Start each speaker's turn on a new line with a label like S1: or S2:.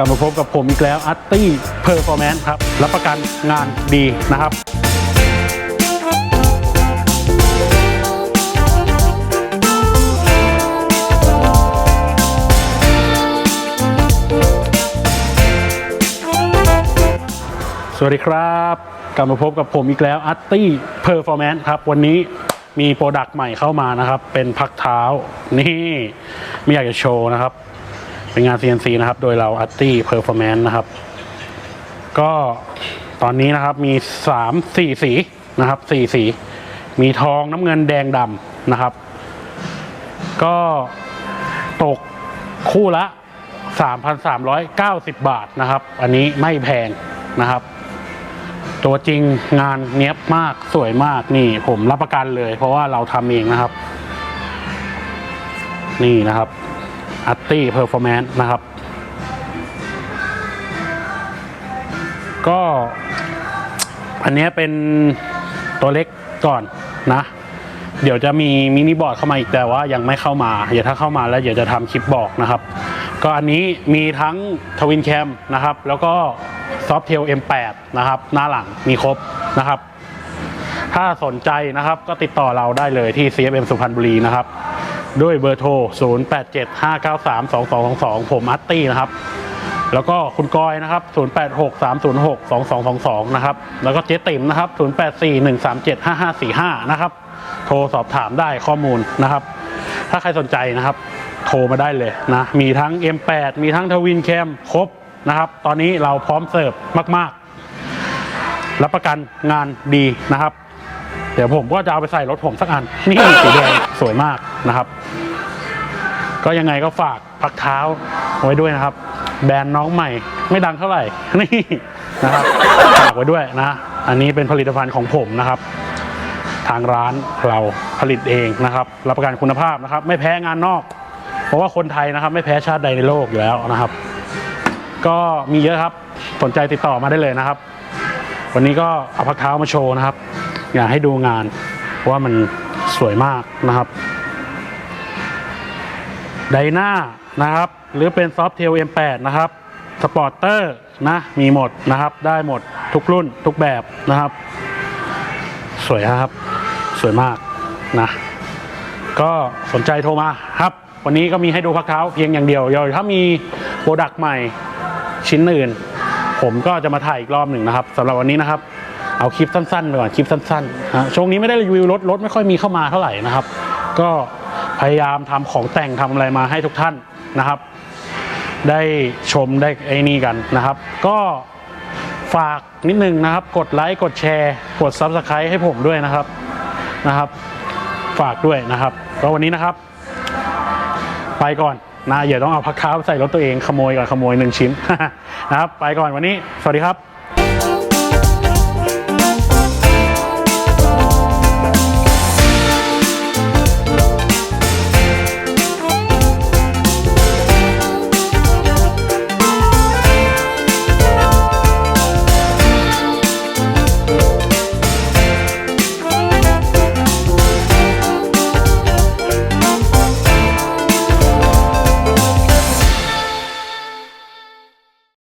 S1: ลับมาพบกับผมอีกแล้วอัตตี้เพอร์ฟอร์แมนซ์ครับ รับประกันงานดีนะครับสวัสดีครับ กลับมาพบกับผมอีกแล้วอัตตี้เพอร์ฟอร์แมนซ์ครับ วันนี้มีโปรดักต์ใหม่เข้ามานะครับ เป็นพักเท้า นี่ ไม่อยากจะโชว์นะครับ เป็นงาน CNC นะครับ โดยเราอัตตี้เพอร์ฟอร์แมนซ์นะครับ ก็ตอนนี้นะครับมีสามสี่สีนะครับสี่สี มีทองน้ำเงินแดงดำนะครับ ก็ตกคู่ละ 3,390 บาทนะครับ อันนี้ไม่แพงนะครับ ตัวจริงงานเนี้ยบมากสวยมากนี่ผมรับประกันเลย เพราะว่าเราทำเองนะครับ นี่นะครับ อัตตี้เพอร์ฟอร์แมนซ์นะครับ ก็อันนี้เป็นตัวเล็กก่อนนะ เดี๋ยวจะมีมินิบอร์ดเข้ามาอีกแต่ว่ายังไม่เข้ามาเดี๋ยวถ้าเข้ามาแล้วเดี๋ยวจะทำคลิปบอกนะครับ ก็อันนี้มีทั้งทวินแคมนะครับ แล้วก็ซอฟเทล M8 นะครับ หน้าหลังมีครบนะครับ ถ้าสนใจนะครับก็ติดต่อเราได้เลยที่ CFM สุพรรณบุรีนะครับ ด้วยเบอร์โทร 0875932222 ผมอัตตี้นะครับ แล้วก็คุณกอยนะครับ 0863062222 นะครับ แล้วก็เจ๊ติ๋มนะครับ 0841375545 นะครับ โทรสอบถามได้ข้อมูลนะครับ ถ้าใครสนใจนะครับ โทรมาได้เลยนะ มีทั้ง M8 มีทั้งทวินแคมครบนะครับ ตอนนี้เราพร้อมเสิร์ฟมาก ๆ รับประกันงานดีนะครับ ดี๋ยวผมก็จะเอาไปใส่รถผมสักอัน นี่สีแดงสวยมากนะครับ ก็ยังไงก็ฝากพักเท้าไว้ด้วยนะครับ แบรนด์น้องใหม่ ไม่ดังเท่าไหร่ นี่นะครับฝากไว้ด้วยนะ อันนี้เป็นผลิตภัณฑ์ของผมนะครับ ทางร้านเราผลิตเองนะครับ รับประกันคุณภาพนะครับ ไม่แพ้งานนอก เพราะว่าคนไทยนะครับ ไม่แพ้ชาติใดในโลกอยู่แล้วนะครับ ก็มีเยอะครับสนใจติดต่อมาได้เลยนะครับ วันนี้ก็เอาพักเท้ามาโชว์นะครับ อยากให้ดูงานว่ามันสวยมากนะครับ ไดนานะครับ หรือเป็นซอฟเทล M8 นะครับสปอร์เตอร์นะมีหมดนะครับ ได้หมดทุกรุ่นทุกแบบนะครับ สวยครับสวยมากนะก็สนใจโทรมาครับ วันนี้ก็มีให้ดูพักเท้าเพียงอย่างเดียวเดี๋ยวถ้ามีโปรดักต์ใหม่ชิ้นอื่น ผมก็จะมาถ่ายอีกรอบหนึ่งนะครับสำหรับวันนี้นะครับ เอาคลิปสั้นๆไปก่อนคลิปสั้นๆนะช่วงนี้ไม่ได้รีวิวรถรถไม่ค่อยมีเข้ามาเท่าไหร่นะครับ ก็พยายามทำของแต่งทำอะไรมาให้ทุกท่านนะครับ ได้ชมได้ไอ้นี่กันนะครับ ก็ฝากนิดนึงนะครับ กดไลค์กดแชร์กด Subscribe ให้ผมด้วยนะครับนะครับ ฝากด้วยนะครับก็วันนี้นะครับ ไปก่อนนะอย่าต้องเอาพักเท้าใส่รถตัวเองขโมยก่อนขโมยหนึ่งชิ้นนะครับ ไปก่อนวันนี้ สวัสดีครับ